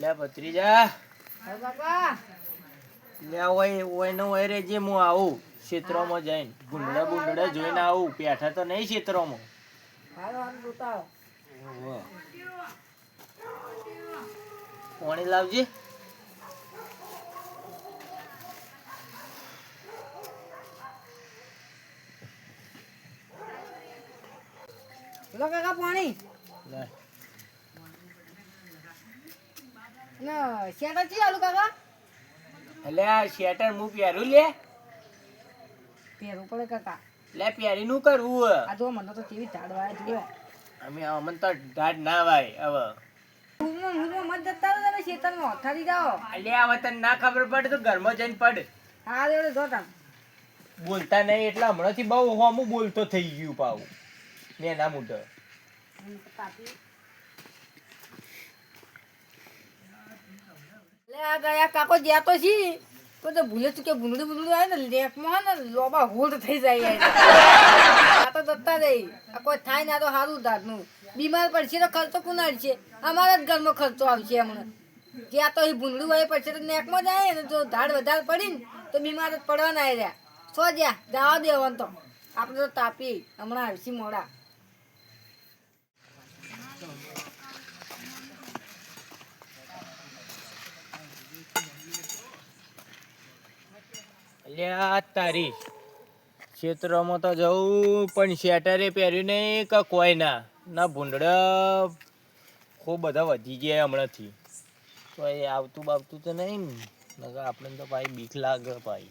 લે ભત્રીજા. લે ઓય ઓય નો ઓય રે જે હું આવું ક્ષેત્રમાં જઈને. ગુંડડા બુંડડા જોઈને આવું. પેઠા તો નહીં ક્ષેત્રમાં. પાણી લાવજે. લો કાકા પાણી. લે ને શેટર છે આલુ કાકા? એટલે આ શેટર હું પહેરું લે? પહેરવું પડે કાકા. લે પહેરી નું કરવું આ જો મને તો કેવી ઝાડ વાય જુઓ. અમે અમન તો ઢાડ ના વાય હવે હું મત જતા રહો તમે ખેતરમાં થારી જાઓ. અલ્યા હવે તને ના ખબર પડે તો ઘરમાં જઈને પડ. હા રેડે જો તમ બોલતા નહીં એટલે હમણાંથી બહુ હોમું બોલતો થઈ ગયું પાવું ને ના લે ગયા કાકો જ્યાં તો છી. તો તો ભૂલે તું કે ભૂંડું ભૂંડું આવે ને લેકમાં ને, લોબા હોલ્ડ થઈ જાય આ તો દત્તા રહી કોઈ થાય ના તો સારું દાદનું બીમાર પડશે તો ખર્ચો કુનાર છે. અમારા જ ઘરમાં ખર્ચો આવશે હમણાં. જ્યાં તો એ ભૂંડું હોય પડશે તો નેકમાં જાય ને, જો ધાડ વધારે પડી ને, તો બીમાર જ પડવાના રહ્યા. સો જ્યાં, જવા દેવાનું તો. આપણે તો તાપી, હમણાં આવશે મોડા. અલ્યા તારી ક્ષેત્રમાં તો જવું પણ શેટરે પહેર્યું નહીં કે કોઈ ના ના ભૂંડળા ખૂબ બધા વધી ગયા હમણાંથી. તો એ આવતું બાવતું તો નહીં ને. આપણે તો ભાઈ બીક લાગે ભાઈ.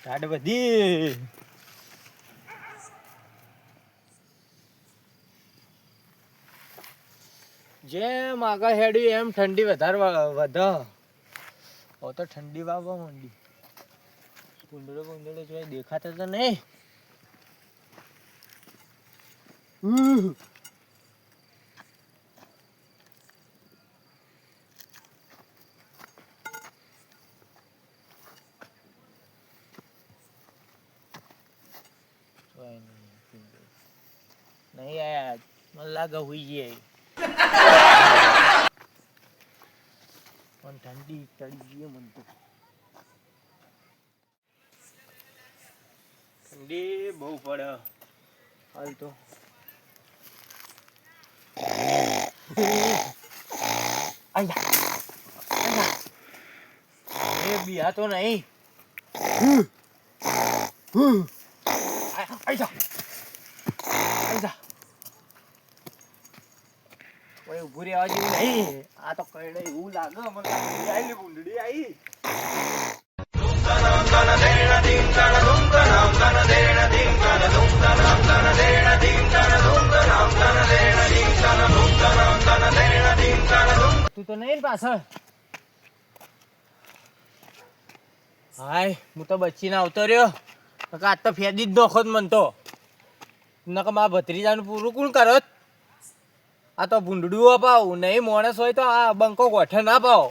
ટાઢ વધી. જેમ આગળ હેડ્યું એમ ઠંડી વધારે વધે. હવે તો ઠંડી વાવવા માંડી. કુંડળો કુંડળો જોઈ દેખાતો તો નહીં. નહીં, આયા લાગે હોઈ જાય પણ ઠંડી ચડી ગઈ મને તો ઠંડી બહુ પડે હાલ તો આયા આયા એ બિયા તો નહીં આયા આયા આયા ઓય ઊભું રહેવા જેવું નહીં. આ તો કઈ એવું લાગે, મને આઈ બુંડડી આઈ તું તો નહીં પાછળ. હાય, હું તો બચીને આવતો રહ્યો. આજ તો ફેદી જ નોખો મન તો. નકર મારા ભત્રીજાનું પૂરું કોણ કરત આ તો ભૂંડડું અપાવ. નહીં માણસ હોય તો આ બંકો ગોઠે ના પાવ.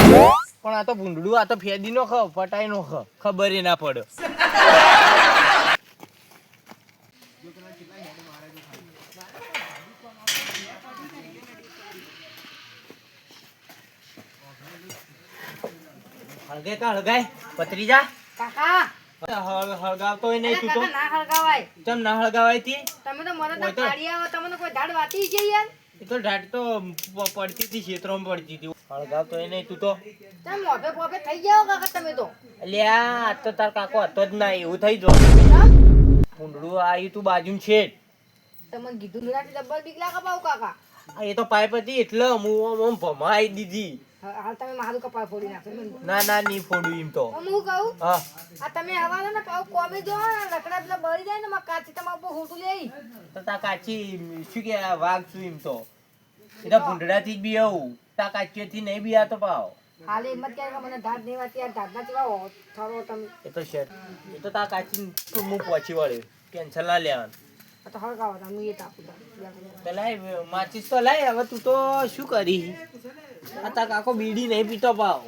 પણ આ તો ભૂંડડું આ તો ફેદી નો ખ પટાઈ નો ખ ખબર ના પડે. હળગે કા હળગાય? ભત્રીજા કાકા. હળ- હળગાવતો નહીં તું તો. ના હળગાવાય. તમ ના હળગાવાય તી? તમે તો મને તો- કાઢી આવો તમને કોઈ ધાડ વાતી છે યાર. એ તો ઢાટ તો પડતી હતી ક્ષેત્રોમાં પડતી હતી. હળગાવતો એ નહીં તું તો? તમે મોભે પોભે થઈ જાવ કાકા તમે તો. અલ્યા આ તો તાર કાકો હતો જ ના એવું થઈ જો ચમ? આવ્યું તું બાજુ છે. જ. તમને કીધું નિરાતે ડબ્બલ બીક લાગે પાવ કાકા. એ તો પાઇપ હતી એટલે હું આમ ભમાઈ દીધી. હાલ તમે મારું કપાળ ફોડી નાખો ના ના ની ફોડું એમ તો. હું કહું? હા. આ તમે હવાલો ને પાવ કોમે જો લકડા પેલા બળી જાય ને માં કાચી તમારા હોટું હોતું લે તો તા કાચી શું કે વાઘ છું એમ તો. એ તો ભૂંડડાથી જ બી આવું તા કાચીઓથી નહીં બી આતો પાવ. હાલે હિંમત કે મને ધાર નહીં વાતી આ ધાડના કેવા થરો તમે. એ તો શેર એ તો તા કાચી હું પહોંચી વળ્યો કેન્સલ ના લેવાનું. તો હળગાવો તમે એ તાપું લાય માચીસ તો લાય હવે તું તો શું કરી? આ તા કાકો બીડી નહીં પીતો પાવ.